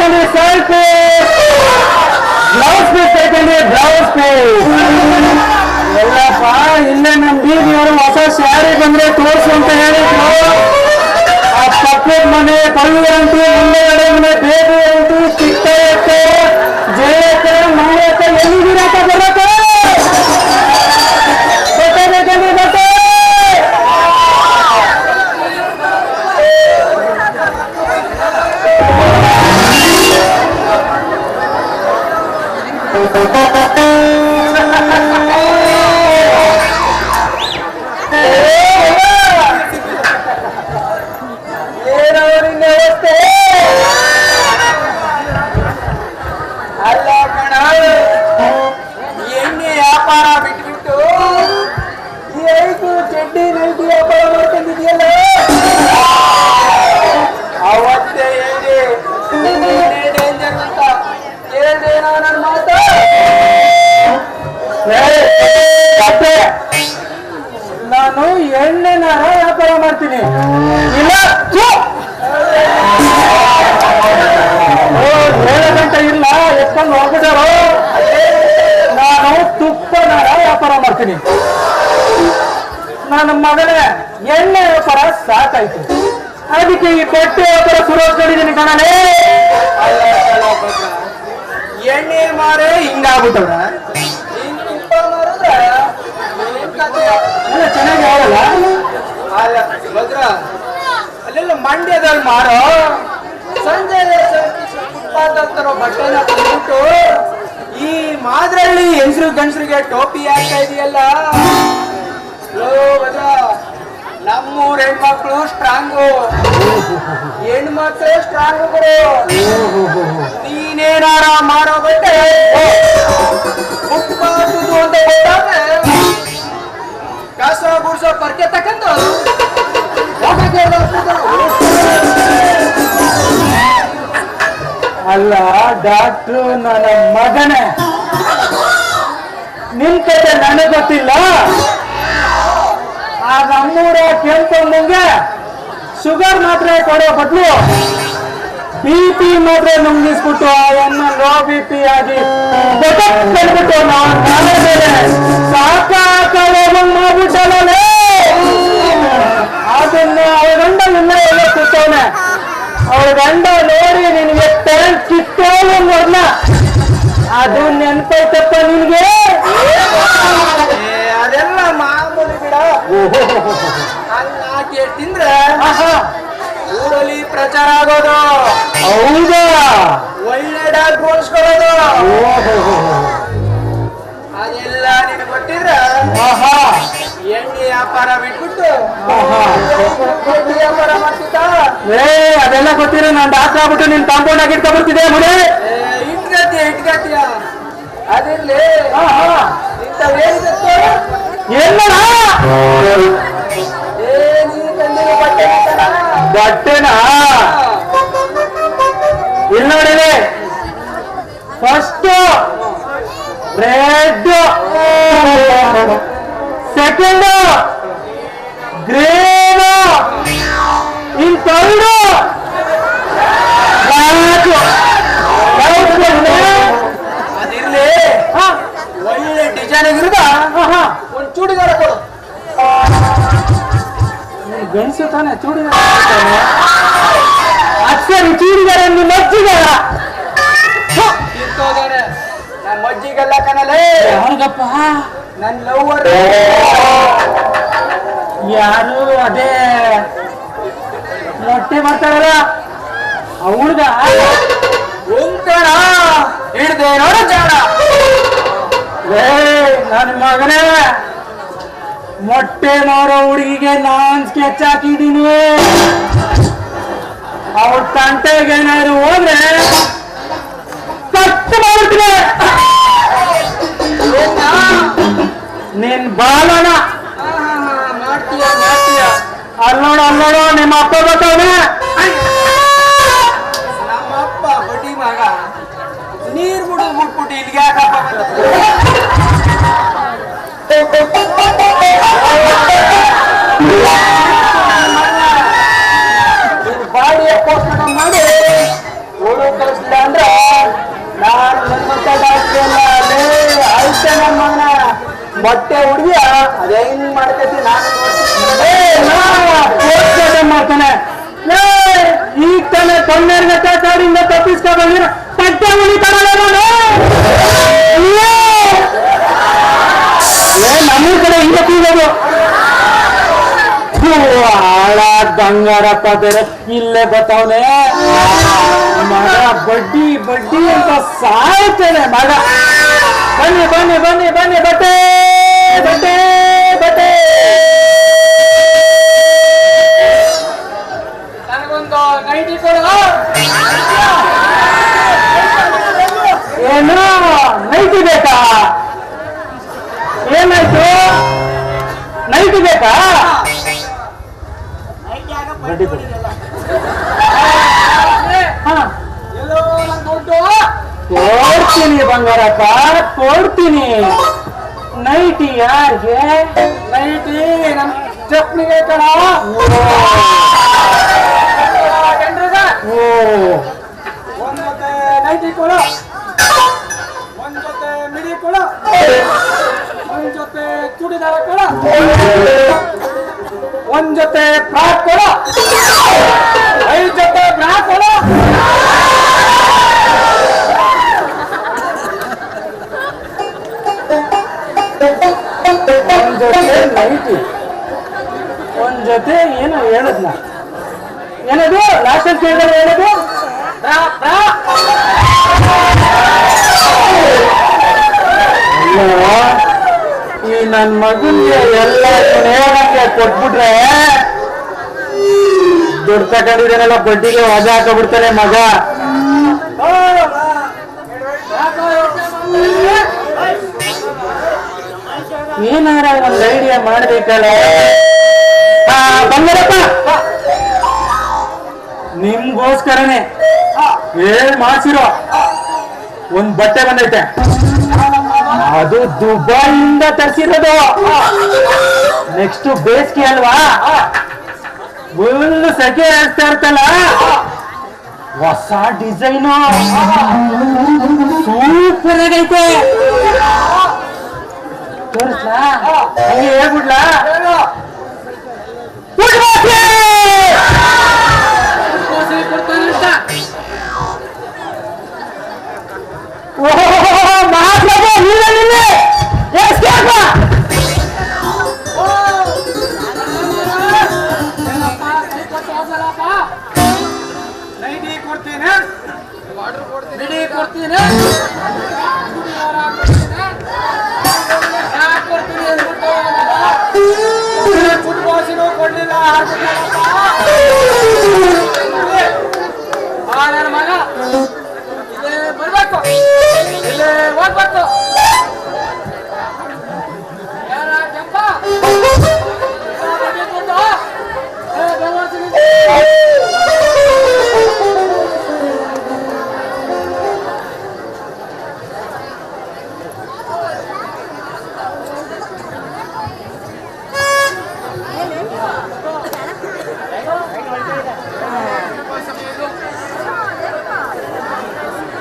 secondary side piece. Blouse piece secondary, blouse piece. ಎಲ್ಲಪ್ಪ, ಇಲ್ಲೇ ನಮ್ಮ ಬೀದಿಯವರು ಹೊಸ ಸ್ಯಾರಿ ಬಂದ್ರೆ ತೋರಿಸು ಅಂತ ಹೇಳಿದ್ರು ಆ ಪಕ್ಕದ ಮನೆ ಪಡುವಂತೆ ಮುಂದೆಗಡೆ ಮನೆ ಬೇಬಿ ಅಂತು ಚಿಕ್ಕ ಎತ್ತೆ ಜಯ ಎತ್ತೆ ಮನೆ ಎತ್ತೆ ಎಲ್ಲಿದ್ದೀರಾ ಬರೋ ವ್ಯವಸ್ಥೆ ಅಲ್ಲ ಕಣ, ಎಣ್ಣೆ ವ್ಯಾಪಾರ ಬಿಟ್ಬಿಟ್ಟು ಈ ಐದು ಚಡ್ಡಿ ನೈಟಿ ವ್ಯಾಪಾರ ಮಾಡ್ಕೊಂಡಿದ್ಯಲ್ಲ ಅವತ್ತೇ ಹೇಳಿ ಡೇಂಜರ್ ಅಂತ ಹೇಳ್ದೇನೋ ನನ್ನ ಮಾತು. ನಾನು ಎಣ್ಣೆನ ವ್ಯಾಪಾರ ಮಾಡ್ತೀನಿ. ಇಲ್ಲ ಏಳು ಗಂಟೆ ಇಲ್ಲ, ಎಷ್ಟೊಂದು ಹೋಗ್ಬಿಟ್ಟಾರೋ ನಾನು ತುಪ್ಪನ ವ್ಯಾಪಾರ ಮಾಡ್ತೀನಿ. ನನ್ನ ಮಗನೇ ಎಣ್ಣೆ ವ್ಯಾಪಾರ ಸಾಕಾಯ್ತು. ಅದಕ್ಕೆ ಈ ಬಟ್ಟೆ ವ್ಯಾಪಾರ ಶುರು ಮಾಡಿದ್ದೀನಿ ಕಣನೇ ಎಣ್ಣೆ ಮಾರೇ ಹಿಂಗಾಗ್ಬಿಟ್ಟವ್ರ. ತುಪ್ಪ ಚೆನ್ನಾಗಿ ಆಗಲ್ಲ? ಭದ್ರ ಅಲ್ಲೆಲ್ಲ ಮಂಡ್ಯದಲ್ಲಿ ಮಾರೋ? ಸಂಜೆ ತರೋ ಬಟ್ಟೆನ ತಂದ್ಬಿಟ್ಟು ಈ ಮಾದ್ರಲ್ಲಿ ಹೆಸರು ಗಂಡಸರಿಗೆ ಟೋಪಿ ಹಾಕ್ತಾ ಇದೆಯಲ್ಲ? ನಮ್ಮೂರ ಹೆಣ್ಮಕ್ಳು ಸ್ಟ್ರಾಂಗು. ಹೆಣ್ಮಕ್ಳು ಸ್ಟ್ರಾಂಗ್ ನೀನೇನಾರ ಮಾರೋ ಬಟ್ಟೆ? ಅಂತ ಗೊತ್ತಾದ್ರೆ, ಕಸ ಗುಡ್ಸೋ ಪರ್ಕೆ ತಕ್ಕಂಡು ಅಲ್ಲ, ಡಾಕ್ಟ್ರು ನನ್ನ ಮಗನೇ. ನಿನ್ ಕತೆ ನನಗೆ ಗೊತ್ತಿಲ್ಲ? ಆ ನಮ್ಮೂರ ಕೆಂಪಮ್ಮಂಗೆ ಶುಗರ್ ಮಾತ್ರೆ ಕೊಡೋ ಬದಲು ಬಿ ಪಿ ಮಾತ್ರೆ ನುಂಗಿಸ್ಬಿಟ್ಟು ಅವನ್ನ ಲೋ ಬಿ ಪಿ ಆಗಿ ಬಂದ್ಬಿಟ್ಟು ನಾನು ಮಾಡ್ಬಿಟ್ಟಲ್ಲ ಅದನ್ನ ಅವ್ರ ಗಂಡ ನಿನ್ನ ಎಲ್ಲ ಕೂತವನೆ. ಅವ್ರ ಗಂಡ ನೋಡಿ ಮೊದ್ಲ ಅದು ನೆನ್ಪೈತಪ್ಪ ನಿನ್ಗೆ. ಅದೆಲ್ಲ ಮಾಮೂಲಿ ಬಿಡ. ಹಾಕಿ ತಿಂದ್ರೆ ಊರಲ್ಲಿ ಪ್ರಚಾರ ಆಗೋದು. ಹೌದಾ? ಒಳ್ಳೆ ಡಾಕ್ ಹೋಲಿಸ್ಕೊಳ್ಳೋದು ಅದೆಲ್ಲ ನಿನ್ ಕೊಟ್ಟಿದ್ರೆ ಎಣ್ಣೆ ವ್ಯಾಪಾರ ಬಿಟ್ಬಿಟ್ಟು ವ್ಯಾಪಾರ ಮಾಡ್ತಿದ್ದ. ಏ ಅದೆಲ್ಲ ಗೊತ್ತಿರೋ ನಾನು ಡಾಕ್ಟರ್ ಆಗ್ಬಿಟ್ಟು ನಿನ್ ಕಾಂಪೌಂಡ್ ಆಗಿ ಇಟ್ಕೊಂಡ್ಬಿಡ್ತಿದ್ದೆ ಮುಡಿ? ಇಟ್ಕತಿಯ ಅದಿರ್ಲಿ. ಬಟ್ಟೆನಾ? ಇಲ್ಲಿ ನೋಡಿದೆ. First red second green. In third. ಗಂಡಸು ತಾನೆ ಚೂಡಿದಾರ ಅಕ್ಷರಿ ಚೂಡಿದಾರ ನಿಮ್ಮ ಮಜ್ಜಿಗಾರ ನಮ್ಮ ಮಜ್ಜಿಗೆಲ್ಲ ಕಣಲೇ ಯಾರಿಗಪ್ಪ ನನ್ನ ಲವ್ವರ್ ಯಾರು ಅದೇ ಮೊಟ್ಟೆ ಮಾಡ್ತಾರಲ್ಲ ಅವಳ್ಗ. ಉಂಕಣ. ಹಿಡ್ದೆ ನೋಡ ಜಾಣ. ಏ ನನ್ನ ಮಗನೇ. ಮೊಟ್ಟೆ ಮಾರೋ ಹುಡುಗಿಗೆ ನಾನ್ ಸ್ಕೆಚ್ ಹಾಕಿದ್ದೀನಿ. ಅವ್ರ ತಂಟೆಗೆ ಏನಾದ್ರು ಹೋದ್ರೆ ಕಟ್ ಮಾಡ್ತೀನಿ. ನಿನ್ ಬಾಲನ ಅಲ್ಲೋಡ ಅಲ್ಲೋಡ ನಿಮ್ಮ ಅಪ್ಪ ಬಟ್ಟೆ ಹುಡುಗಿ ಅದೇ ಹೆಂಗ್ ಮಾಡ್ತೈತಿ ನಾನು ಮಾಡ್ತಾನೆ. ಈಗ ತಾನೆ ತೊಂದರೆ ಸಾವಿರಿಂದ ತಪ್ಪಿಸ್ಕೊ ಬಂದಿರ ಉಳಿತಾರಲ್ಲ ನಾನು. ಅಯ್ಯೋ! ಏ ನಮ್ಮ ಕಡೆ ಹಿಂಗೆ ಕೂಗೋದು. ಹಾಳ ಬಂಗಾರಪ್ಪ ಬೇರೆ ಇಲ್ಲೇ ಬತ್ತವನೆ. ಮಗ ಬಡ್ಡಿ ಬಡ್ಡಿ ಅಂತ ಸಾಯ್ತೇನೆ, ಮಗ. ಬನ್ನಿ ಬನ್ನಿ ಬನ್ನಿ ಬನ್ನಿ, ಬಟ್ಟೆ. ಬಟ್ಟೆ ಬಟ್ಟೆ ನನಗೊಂದು ನೈಟಿ ಕೊಡು. ಏನು ನೈಟಿ ಬೇಕಾ? ಏನಾಯ್ತು? ನೈಟಿ ಬೇಕಾ? ಕೊಡ್ತೀನಿ ಬಂಗಾರಪ್ಪ ಕೊಡ್ತೀನಿ ನೈಟಿ ಯಾರಿಗೆ ನೈಟಿ ನಮ್ ಚಪ್ನಿಗೆ ಕಣ ಓ ಒಂದ್ ಜೊತೆ ನೈಟಿ ಕೊಡು. ಒಂದ್ ಜೊತೆ ಮಿಡಿ ಕೊಡು. ಒಂದ್ ಜೊತೆ ಚೂಡಿದಾರ ಕೊಡು. ಒಂದ್ ಜೊತೆ ಫ್ರಾಕ್ ಕೊಡು. ಜೊತೆ ಏನು ಹೇಳದ್ನ. ಏನದು? ಲಾಸ್ಟ್ ಕೇಳಿದ್ರೆ ಹೇಳದು? ಈ ನನ್ ಮಗನ್ಗೆ ಎಲ್ಲ ಹೇಳಕ್ಕೆ ಕೊಟ್ಬಿಟ್ರೆ ದುಡ್ಡು ತಗೊಂಡಿದ್ದೇನೆಲ್ಲ, ಬಡ್ಡಿಗೆ ವಜಾ ಹಾಕೊಂಡ್ಬಿಡ್ತಾನೆ ಮಗ. ಏನಾರ ಒಂದು ಐಡಿಯಾ ಮಾಡ್ಬೇಕಲ್ಲ. ಆ, ಬಂಗಾರಪ್ಪ ನಿಮ್ಗೋಸ್ಕರನೇ ಏನ್ ಮಾಡ್ಸಿರೋ? ಒಂದ್ ಬಟ್ಟೆ ಬಂದೈತೆ. ಅದು ದುಬೈಯಿಂದ ತರಿಸಿರೋದು. ನೆಕ್ಸ್ಟ್ ಬೇಸಿಗೆ ಅಲ್ವಾ? ಫುಲ್ ಸೆಕೆ ಹೇಳ್ತಾ ಇರ್ತಲ್ಲ ಹೊಸ ಡಿಸೈನು. ಸೂಪರ್ ಆಗೈತೆ. ತೋರಿಸ್ಲಾ? ಹೇಳ್ಬಿಡ್ಲಾ? ಕೊಡ್ತೀನಿ ಬಿಡಿ ಕೊಡ್ತೀನಿ ಚೂಡಿದಾರ ಕೊಡ್ಲಿಲ್ಲ. ಆ ನನ್ನ ಮಗ. ಬರ್ಬೇಕು. ಇಲ್ಲೇ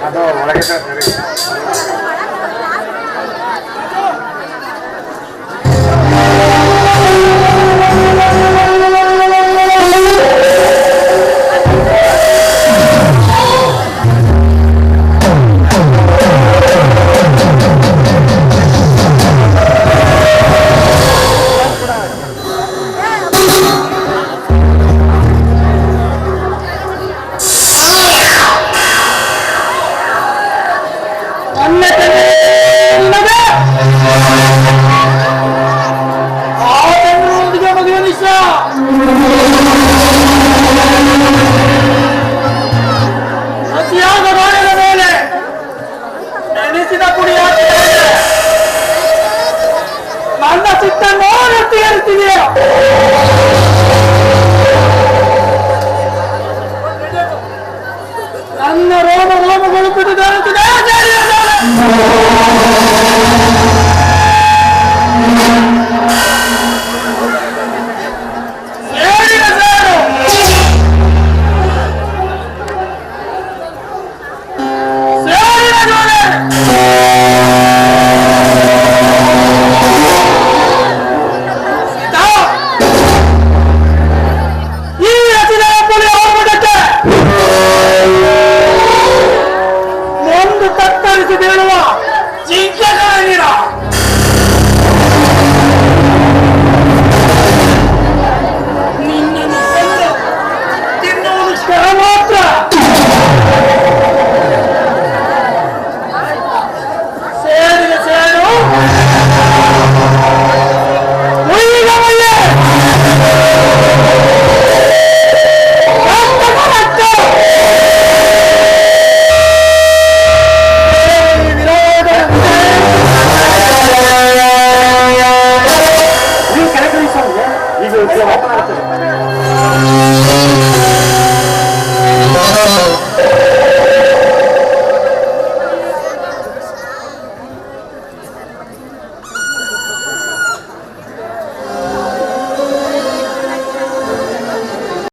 ಅದು ಒಳಗೆ ನನ್ನ ರೋಮ ರೋಮಗಳು ಬಿಡುಗಡೆ